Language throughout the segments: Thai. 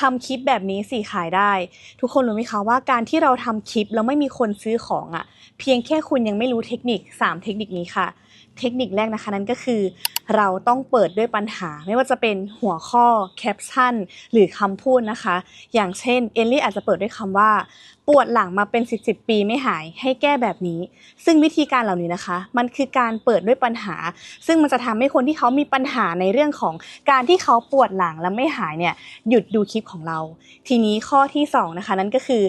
ทำคลิปแบบนี้สิขายได้ ทุกคนรู้ไหมคะว่าการที่เราทำคลิปแล้วไม่มีคนซื้อของอะ่ะ เพียงแค่คุณยังไม่รู้เทคนิค 3 เทคนิคนี้ค่ะ เทคนิคแรกนะคะนั่นก็คือ เราต้องเปิดด้วยปัญหา ไม่ว่าจะเป็นหัวข้อแคปชั่นหรือคำพูดนะคะ อย่างเช่นเอลลี่อาจจะเปิดด้วยคำว่า ปวดหลังมาเป็น10 10ปีไม่หายให้แก้แบบนี้ ซึ่งวิธีการเหล่านี้นะคะ มันคือการเปิดด้วยปัญหา ซึ่งมันจะทำให้คนที่เขามีปัญหาในเรื่องของการที่เขาปวดหลังแล้วไม่หายเนี่ยหยุดดูคลิปของเรา ทีนี้ข้อที่สองนะคะนั่นก็คือ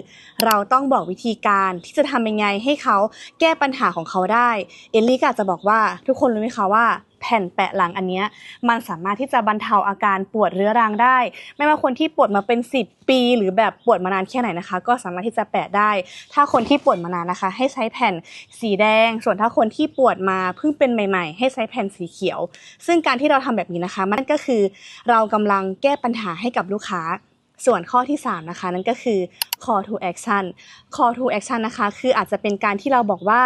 เราต้องบอกวิธีการที่จะทำยังไงให้เขาแก้ปัญหาของเขาได้ เอลลี่ก็อาจจะบอกว่าทุกคนรู้ไหมคะว่าแผ่นแปะหลังอันนี้มันสามารถที่จะบรรเทาอาการปวดเรื้อรังได้ ไม่ว่าคนที่ปวดมาเป็น 10 ปี หรือแบบปวดมานานแค่ไหนนะคะ ก็สามารถที่จะแปะได้ ถ้าคนที่ปวดมานานนะคะ ให้ใช้แผ่นสีแดง ส่วนถ้าคนที่ปวดมาเพิ่งเป็นใหม่ ๆ ให้ใช้แผ่นสีเขียว ซึ่งการที่เราทำแบบนี้นะคะ มันก็คือ เรากำลังแก้ปัญหาให้กับลูกค้า ส่วนข้อที่3นะคะนั่นก็คือ call to action call to action นะคะคืออาจจะเป็นการที่เราบอกว่า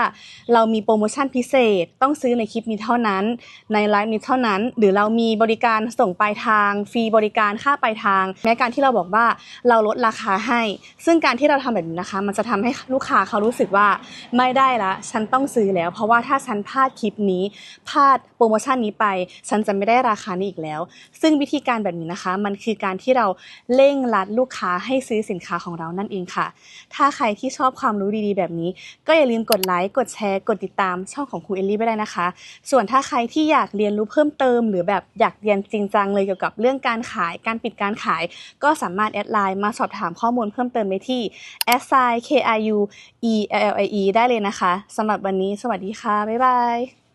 เรามีโปรโมชั่นพิเศษ ต้องซื้อในคลิปนี้เท่านั้น ในไลฟ์นี้เท่านั้น หรือเรามีบริการส่งปลายทาง ฟรีบริการค่าปลายทางแม้การที่เราบอกว่าเราลดราคาให้ ซึ่งการที่เราทำแบบนี้นะคะ มันจะทำให้ลูกค้าเขารู้สึกว่าไม่ได้ละฉันต้องซื้อแล้ว เพราะว่าถ้าฉันพลาดคลิปนี้พลาดโปรโมชั่นนี้ไป ฉันจะไม่ได้ราคานี้อีกแล้ว ซึ่งวิธีการแบบนี้นะคะ มันคือการที่เราเร่งรัดลูกค้าให้ซื้อสินค้าของเรานั่นเองค่ะ ถ้าใครที่ชอบความรู้ดีๆ แบบนี้ ก็อย่าลืมกดไลค์ กดแชร์ กดติดตามช่องของครูเอลลี่ไปได้นะคะ ส่วนถ้าใครที่อยากเรียนรู้เพิ่มเติม หรือแบบอยากเรียนจริงจังเลยเกี่ยวกับเรื่องการขาย การปิดการขาย ก็สามารถแอดไลน์มาสอบถามข้อมูลเพิ่มเติมได้ที่ s i k i u e l l i e ได้เลยนะคะสำหรับวันนี้ สวัสดีค่ะ บ๊ายบาย